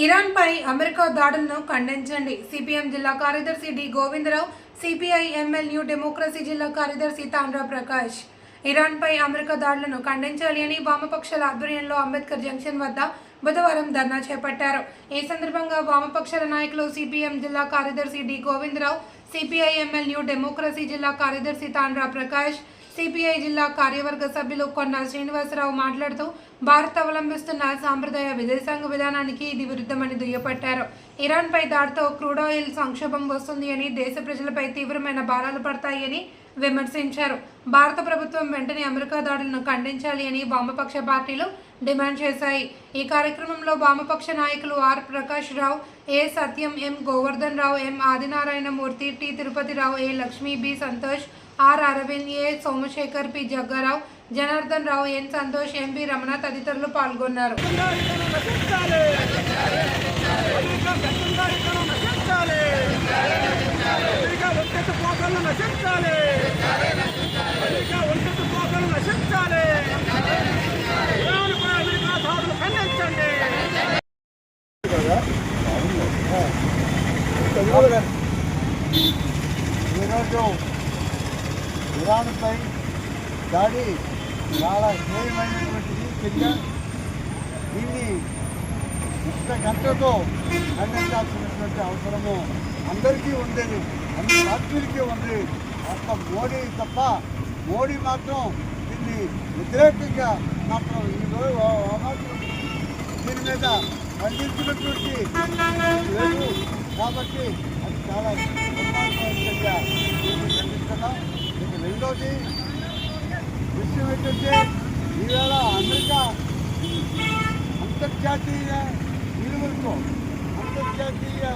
ఇరాన్పై America దాడులను ఖండించండి. CPM జిల్లా కార్యదర్శి D. Govindarao CPI ML New Democracy జిల్లా కార్యదర్శి తాండ్రా ప్రకాష్. ఇరాన్పై అమెరికా దాడులను ఖండించాలి అని వామపక్షాల ఆధ్వర్యంలో అంబేద్కర్ జంక్షన్ వద్ద బుధవారం ధర్నా చేపట్టారు. ఈ సందర్భంగా వామపక్షాల నాయకులు సిపిఎం జిల్లా కార్యదర్శి D. Govindarao CPI ML New Democracy జిల్లా కార్యదర్శి తాండ్రా ప్రకాష్ సిపిఐ జిల్లా కార్యవర్గ సభ్యులు కొన్న శ్రీనివాసరావు మాట్లాడుతూ భారత్ అవలంబిస్తున్న సాంప్రదాయ విదేశాంగ విధానానికి ఇది విరుద్ధమని దుయ్యపట్టారు. ఇరాన్పై దాడితో క్రూడ్ ఆయిల్ సంక్షోభం వస్తుంది అని దేశ ప్రజలపై తీవ్రమైన భారాలు పడతాయని విమర్శించారు. భారత ప్రభుత్వం వెంటనే అమెరికా దాడులను ఖండించాలి అని వామపక్ష పార్టీలు డిమాండ్ చేశాయి. ఈ కార్యక్రమంలో వామపక్ష నాయకులు R Prakash Rao A Satyam M Govardhan Rao M Adinarayanamurthy T Tirupatirao A Lakshmi B Santosh R Aravind A Somasekhar P Jaggarao Janardhan Rao N Santosh MP Ramana తదితరులు పాల్గొన్నారు. నశించాలి అమెరికా ఒంటెత్తు పోకలను నశించాలి ఇరాన్ పై అమెరికా దాడులు ఖండించండి ఈరోజు ఇరాన్పై దాడి చాలా హేయమైనటువంటిది చర్య దీన్ని ఇష్ట గంటతో ఖండించాల్సినటువంటి అవసరము అందరికీ ఉండేది అన్ని పార్టీలకి ఉంది ఒక్క మోడీ తప్ప మోడీ మాత్రం దీన్ని వ్యతిరేకంగా మాత్రం ఈరోజు దీని మీద ఖండించినటువంటి కాబట్టి అది చాలా దుర్మార్గమైన చర్య దీన్ని ఖండిస్తున్నాం ఇక రెండోది విషయం ఏంటంటే ఈవేళ అమెరికా అంతర్జాతీయ విలువలతో అంతర్జాతీయంగా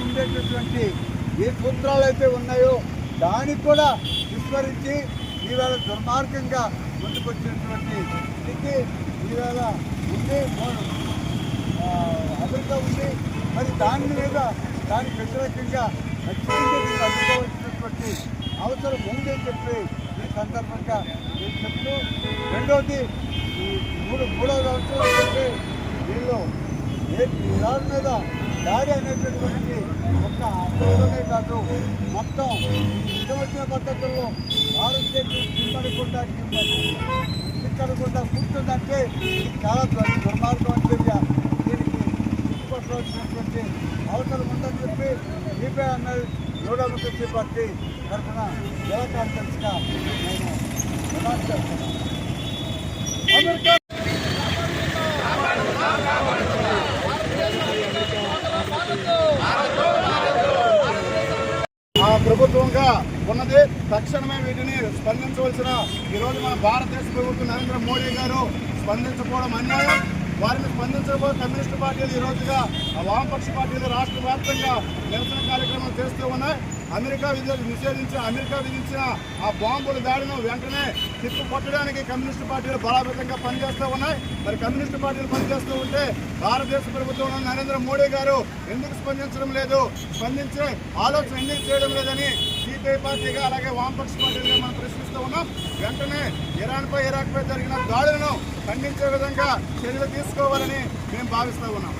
ఉండేటటువంటి ఏ సూత్రాలు అయితే ఉన్నాయో దానికి కూడా విస్మరించి ఈవేళ దుర్మార్గంగా ముందుకొచ్చినటువంటి స్థితి ఈవేళ ఉంది. మరి దాని మీద దాని వ్యతిరేకంగా ఖచ్చితంగా దీన్ని అందుకోవాల్సినటువంటి అవసరం ఉందని చెప్పి ఈ సందర్భంగా నేను చెప్తూ రెండవది మూడు మూడవ అంశం వీళ్ళు దాని మీద దాడి అనేటటువంటి ఒక అర్థంలోనే కాదు. మొత్తం ఇష్టం వచ్చిన పద్ధతుల్లో భారతదేశం కిందకుండా కిందకుండా కూర్చుందంటే చాలా దుర్మార్గం అని చర్య దీనికి గుర్తుపట్టవలసినటువంటి అవసరం ఉందని చెప్పి సిపిఐ అన్నది యూడబ్ల్యూసీ పార్టీ తరఫున జిల్లా కాన్ఫరెన్స్గా నేను డిమాండ్ చేస్తున్నాను అమెరికా ప్రభుత్వంగా ఉన్నది. తక్షణమే వీటిని స్పందించవలసిన ఈరోజు మన భారతదేశ ప్రభుత్వం నరేంద్ర మోడీ గారు స్పందించకపోవడం అన్యాయం. వారిని స్పందించకపోతే కమ్యూనిస్ట్ పార్టీలు ఈ రోజుగా వామపక్ష పార్టీలు రాష్ట్ర వ్యాప్తంగా నిరసన కార్యక్రమాలు చేస్తూ ఉన్నాయి. అమెరికా విధులు నిషేధించి అమెరికా విధించిన ఆ బాంబుల దాడిను వెంటనే తిప్పు కొట్టడానికి కమ్యూనిస్ట్ పార్టీలు బలాబద్ధంగా పనిచేస్తూ ఉన్నాయి. మరి కమ్యూనిస్ట్ పార్టీలు పనిచేస్తూ ఉంటే భారతదేశ ప్రభుత్వంలో నరేంద్ర మోడీ గారు ఎందుకు స్పందించడం లేదు? స్పందించే ఆలోచన ఎందుకు చేయడం లేదని సిపిఐ పార్టీగా అలాగే వామపక్ష పార్టీలుగా మనం ప్రశ్నిస్తూ ఉన్నాం. వెంటనే ఇరాన్పై ఇరాక్పై జరిగిన దాడులను ఖండించే విధంగా చర్యలు తీసుకోవాలని మేము భావిస్తూ ఉన్నాం.